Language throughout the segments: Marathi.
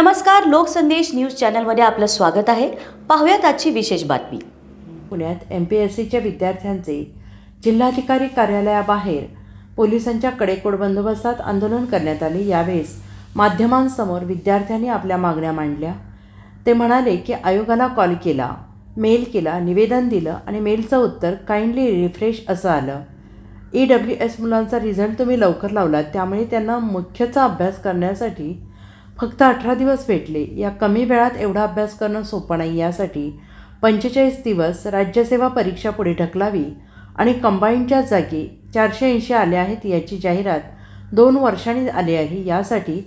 नमस्कार लोकसंदेश न्यूज चॅनलमध्ये आपलं स्वागत आहे. पाहूयात आजची विशेष बातमी. पुण्यात एम पी एस सीच्या विद्यार्थ्यांचे जिल्हाधिकारी कार्यालयाबाहेर पोलिसांच्या कडेकोड बंदोबस्तात आंदोलन करण्यात आले. यावेळेस माध्यमांसमोर विद्यार्थ्यांनी आपल्या मागण्या मांडल्या. ते म्हणाले की आयोगाला कॉल केला मेल केला निवेदन दिलं आणि मेलचं उत्तर काइंडली रिफ्रेश असं आलं. ई डब्ल्यू एस मुलांचा रिझल्ट तुम्ही लवकर लावलात त्यामुळे त्यांना मुख्यचा अभ्यास करण्यासाठी फक्त अठरा दिवस भेटले. या कमी वेळात एवढा अभ्यास करणं सोपं नाही. यासाठी पंचेचाळीस दिवस राज्यसेवा परीक्षा पुढे ढकलावी आणि कंबाईनच्या जागी चारशे ऐंशी आले आहेत याची जाहिरात दोन वर्षांनी आली आहे. यासाठी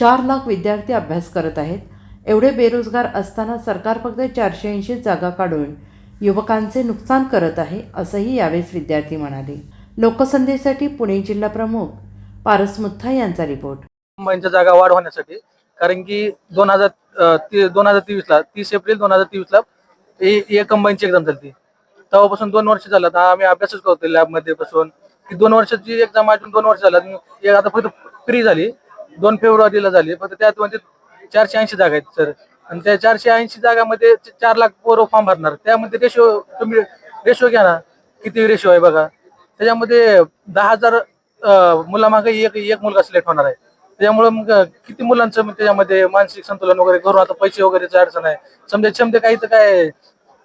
चार लाख विद्यार्थी अभ्यास करत आहेत. एवढे बेरोजगार असताना सरकार फक्त चारशे ऐंशी जागा काढून युवकांचे नुकसान करत आहे असंही यावेळेस विद्यार्थी म्हणाले. लोकसंदेशसाठी पुणे जिल्हा प्रमुख पारस मुथा यांचा रिपोर्ट मुंबईच्या जागा वाढ होण्यासाठी कारण की दोन हजार दोन हजार तेवीस ला तीस एप्रिल दोन हजार तेवीस ला ए कंबाईनची एक्झाम झाली तेव्हापासून दोन वर्ष झालं. आम्ही अभ्यासच करतो लॅबमध्ये बसून. की दोन वर्षाची एक्झाम अजून दोन वर्ष झालं. एक आता फक्त फ्री झाली. दोन फेब्रुवारीला झाली. फक्त त्यात म्हणजे चारशे ऐंशी जागा आहेत सर आणि त्या चारशे ऐंशी जागामध्ये चार लाख पोरं फॉर्म भरणार. त्यामध्ये रेशो तुम्ही रेशो घ्या ना. किती रेशो आहे बघा. त्याच्यामध्ये दहा हजार मुलामागे एक एक मुलगा सिलेक्ट होणार आहे. त्याच्यामुळे मग किती मुलांचं मग त्याच्यामध्ये मानसिक संतुलन वगैरे करून आता पैसे वगैरेची अडचण आहे. समजा क्षमते काही तर काय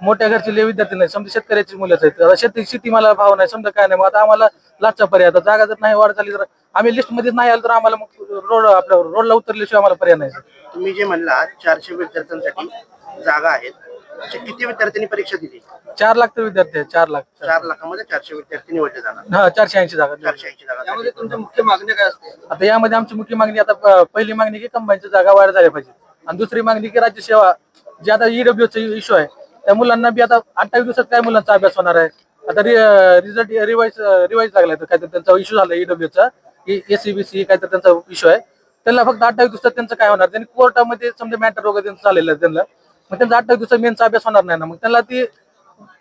मोठ्या घरचे लय विद्यार्थी नाही समजा शेतकऱ्याची मुलंच आहेत. आता शेती शेती मला भाव नाही. समजा काय नाही मग आता आम्हाला लाचचा पर्याय आता जागा जर नाही वाढ झाली तर आम्ही लिस्टमध्ये नाही आलो तर आम्हाला मग रोड आपल्या रोडला उतरल्याशिवाय आम्हाला पर्याय नाही. तुम्ही जे म्हणला चारशे विद्यार्थ्यांसाठी जागा आहेत. किती विद्यार्थ्यांनी परीक्षा दिली? चार लाख तर विद्यार्थी आहेत चार लाख. चार लाखामध्ये चारशे विद्यार्थी निवडले जाणार. हा चारशे ऐंशी जागा चारशे ऐंशी जागा त्यामध्ये तुमच्या मुख्य मागणी काय असते आता यामध्ये आमची मुख्य मागणी आता प- पहिली मागणी की कंबाईनच्या जागा वाढ झाल्या पाहिजे. आणि दुसरी मागणी की राज्यसेवा जे आता E ईडब्ल्यू चा इश्यू आहे त्या मुलांना बी आता अठ्ठावीस दिवसात काय मुलांचा अभ्यास होणार आहे? आता रिझल्ट रिवाईज रिवाईज लागलाय तर काहीतरी त्यांचा इश्यू झाला ईडब्ल्यू चा एसीबीसी काहीतरी त्यांचा इश्यू आहे. त्यांना फक्त अठ्ठावीस दिवसात त्यांचं काय होणार? त्यांनी कोर्टामध्ये समजा मॅटर वगैरे त्यांचं चाललेलं आहे त्यांना. मग त्यांचा अठ्ठावीस दिवसात मेनचा अभ्यास होणार नाही ना. मग त्यांना ती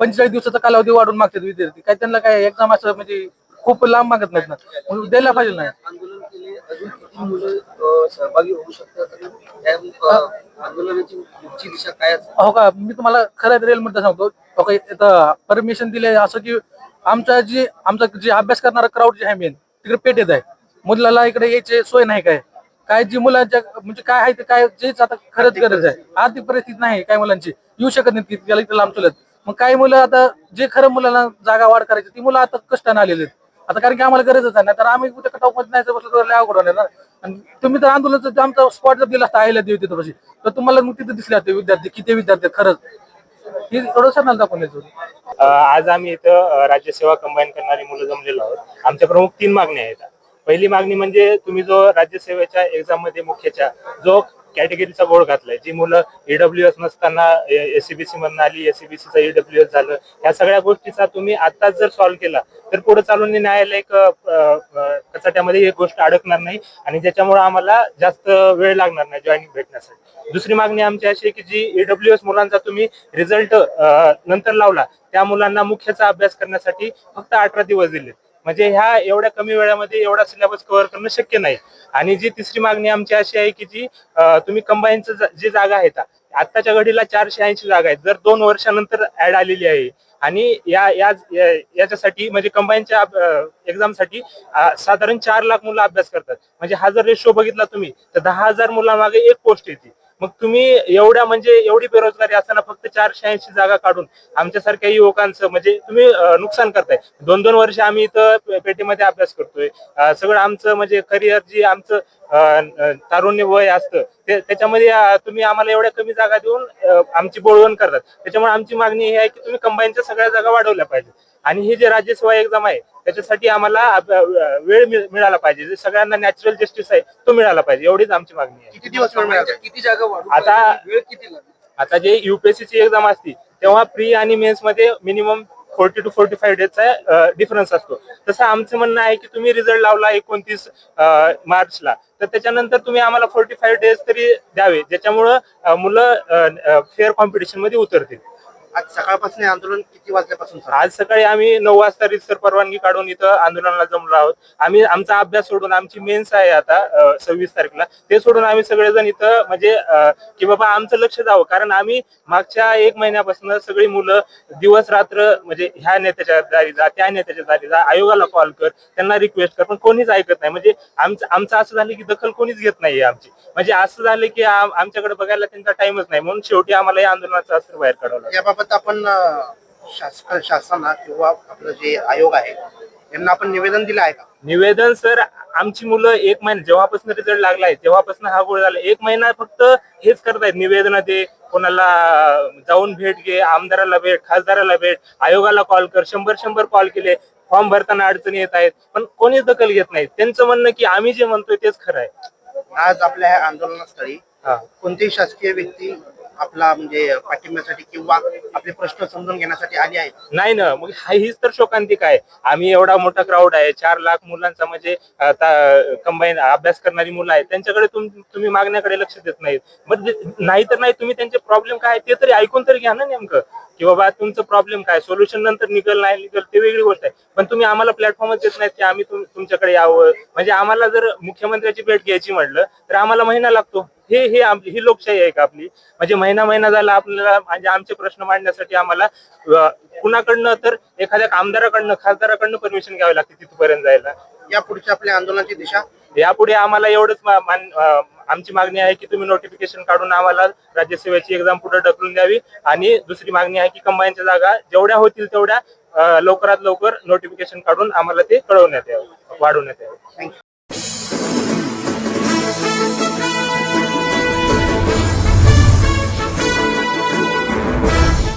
पंचेचाळीस दिवसाचा कालावधी वाढून मागतात विद्यार्थी. काय त्यांना काय एक्झाम असं म्हणजे खूप लांब मागत नाहीत ना. मग द्यायला पाहिजे नाही. आंदोलन केले अजून किती मुलं अ, सहभागी होऊ शकतात? आणि त्या अ, आंदोलनाची पुढची दिशा काय असेल? हो का मी तुम्हाला खरं रिअल मुद्दा सांगतो. हो का परमिशन दिले असं की आमचा जी आमचा जे अभ्यास करणारा क्राऊड जे आहे मेन तिकडे पेटेत आहे. मुलाला इकडे यायचे सोय नाही काय. काय जी मुलांच्या म्हणजे काय आहे ते काय जेच आता खरंच गरज आहे. आर्थिक परिस्थिती नाही काय मुलांची. येऊ शकत नाही त्याला इकडे लांब चलत मग काही मुलं आता जे खरं मुलांना जागा वाढ करायची ती मुलं आता कष्टाने आलेली आहेत. आता कारण की आम्हाला गरजच आहे ना तर आम्ही उद्या कटमध्ये नाही बसलो तर अवघड होणार ना. आणि तुम्ही तर आंदोलनाचं आमचा स्पॉट जर दिला असता आईला देऊ तिथं पाशी तर तुम्हाला मग तिथे दिसले असते विद्यार्थी किती विद्यार्थी खरंच. हे थोडं सांगाल दाखवून. अ, आज आम्ही इथं राज्यसेवा कंबाईन करणारी मुलं जमलेलो आहोत. आमच्या प्रमुख तीन मागण्या आहेत. पहिली मागणी म्हणजे तुम्ही जो राज्यसेवेच्या एक्झाममध्ये मुख्यच्या जो कॅटेगरीचा बोर्ड घातलाय जी मुलं ईडब्ल्यू एस नसताना एसीबीसी मधून आली एसीबीसीचा ईडब्ल्यू एस झालं या सगळ्या गोष्टीचा तुम्ही आताच जर सॉल्व्ह केला तर पुढे चालून न्यायालय कचाट्यामध्ये ही गोष्ट अडकणार नाही आणि ज्याच्यामुळे आम्हाला जास्त वेळ लागणार नाही जॉईनिंग भेटण्यासाठी. दुसरी मागणी आमची अशी आहे की जी ईडब्ल्यू एस मुलांचा तुम्ही रिझल्ट नंतर लावला त्या मुलांना मुख्यचा अभ्यास करण्यासाठी फक्त अठरा दिवस दिले म्हणजे ह्या एवढ्या कमी वेळामध्ये एवढा सिलेबस कव्हर करणं शक्य नाही. आणि जी तिसरी मागणी आमची अशी आहे की जी तुम्ही कंबाईनचं जी जागा आहे आत्ताच्या घडीला चारशे ऐंशी जागा आहेत. जर दोन वर्षानंतर ऍड आलेली आहे आणि या या- याच्यासाठी म्हणजे कंबाईनच्या एक्झामसाठी साधारण चार लाख मुलं अभ्यास करतात. म्हणजे हा जर रेशो बघितला तुम्ही तर दहा हजार मुलामागे एक पोस्ट येते. मग तुम्ही एवढ्या म्हणजे एवढी बेरोजगारी असताना फक्त चारशे ऐंशी जागा काढून आमच्यासारख्या युवकांचं म्हणजे तुम्ही नुकसान करताय. दोन दोन वर्ष आम्ही इथं पेटीमध्ये अभ्यास करतोय. सगळं आमचं म्हणजे करिअर जी आमचं तारुण्य वय असतं ते त्याच्यामध्ये तुम्ही आम्हाला एवढ्या कमी जागा देऊन आमची बोळवण करतात. त्याच्यामुळे आमची मागणी ही आहे की तुम्ही कंबाईनच्या सगळ्या जागा वाढवल्या पाहिजे आणि ही जे राज्यसेवा एक्झाम आहे त्याच्यासाठी आम्हाला वेळ मिळ- मिळाला पाहिजे. जे सगळ्यांना नॅचरल जस्टिस आहे तो मिळाला पाहिजे. एवढीच आमची मागणी आहे. किती दिवस वेळ मिळाला? किती जागा वाढू आता-? वेळ किती आता जे युपीएससी ची एक्झाम असती तेव्हा प्री आणि मेन्समध्ये minimum forty two forty five डेजचा difference असतो. तसं आमचं म्हणणं आहे की तुम्ही रिझल्ट लावला एकोणतीस मार्चला तर त्याच्यानंतर तुम्ही आम्हाला फोर्टी फाईव्ह डेज तरी द्यावे ज्याच्यामुळं मुलं फेअर कॉम्पिटिशनमध्ये उतरतील. आज सकाळपासून हे आंदोलन किती वाजल्यापासून? आज सकाळी आम्ही नऊ वाजता रितसर परवानगी काढून इथं आंदोलनाला जमलो आहोत. आम्ही आमचा अभ्यास सोडून आमची मेन्स आहे आता सव्वीस तारखेला. ते सोडून आम्ही सगळेजण इथं म्हणजे की बाबा आमचं लक्ष जावं. कारण आम्ही मागच्या एक महिन्यापासून सगळी मुलं दिवस रात्र म्हणजे ह्या नेत्याच्या दारी जा त्या नेत्याच्या दारी जा आयोगाला कॉल कर त्यांना रिक्वेस्ट कर पण कोणीच ऐकत नाही. म्हणजे आमचं आमचं असं झालं की दखल कोणीच घेत नाहीये आमची. म्हणजे असं झालं की आम- आमच्याकडे बघायला त्यांचा टाइमच नाही. म्हणून शेवटी आम्हाला या आंदोलनाचा अस्त्र बाहेर काढावं लागलं. याबाबत आपण अं, शासक शासनाला किंवा आपलं जे आयोग आहे यांना आपण निवेदन दिलं आहे का? निवेदन सर आमची मुलं एक महिना जेव्हापासून रिझल्ट लागलाय तेव्हापासून हा गोळ झाला. एक महिना फक्त हेच करतायत निवेदन दे कोणाला जाऊन भेट घे आमदाराला भेट खासदाराला भेट आयोगाला कॉल कर शंभर शंभर कॉल केले फॉर्म भरताना अडचणी येत आहेत. पण कोणीच दखल घेत नाही. त्यांचं म्हणणं की आम्ही जे म्हणतोय तेच खरं आहे. आज आपल्या ह्या आंदोलनास्थळी. कोणतीही शासकीय व्यक्ती आपला म्हणजे पाठिंब्यासाठी किंवा आपले प्रश्न समजून घेण्यासाठी आली आहे? नाही ना मग हा हीच तर शोकांतिक आहे. आम्ही एवढा मोठा क्राऊड आहे चार लाख मुलांचा म्हणजे कंबाईन अभ्यास करणारी मुलं आहेत त्यांच्याकडे तुम तुम्ही मागण्याकडे लक्ष देत नाहीत. मग नाही तर नाही तुम्ही त्यांचे प्रॉब्लेम काय ते तरी ऐकून तरी घ्या ना नेमकं. की बाबा तुमचं प्रॉब्लेम काय? सोल्युशन नंतर निघल नाही निघल ते वेगळी गोष्ट आहे. पण तुम्ही आम्हाला प्लॅटफॉर्मच देत नाहीत की आम्ही तुमच्याकडे यावं. म्हणजे आम्हाला जर मुख्यमंत्र्याची भेट घ्यायची म्हटलं तर आम्हाला महिना लागतो. हे हे ही लोकशाही आहे का आपली? म्हणजे महिना महिना झाला आपल्याला म्हणजे आमचे प्रश्न मांडण्यासाठी आम्हाला कुणाकडनं तर एखाद्या आमदाराकडनं खासदाराकडनं परमिशन घ्यावी लागते तिथपर्यंत जायला. या पुढच्या आपल्या आंदोलनाची दिशा? यापुढे आम्हाला एवढंच आमची मागणी आहे की तुम्ही नोटिफिकेशन काढून आम्हाला राज्यसेवेची एक्झाम पुढे ढकलून द्यावी. आणि दुसरी मागणी आहे की कंबाईनच्या जागा जेवढ्या होतील तेवढ्या लवकरात लवकर नोटिफिकेशन काढून आम्हाला ते कळवण्यात यावं वाढवण्यात यावं. थँक्यू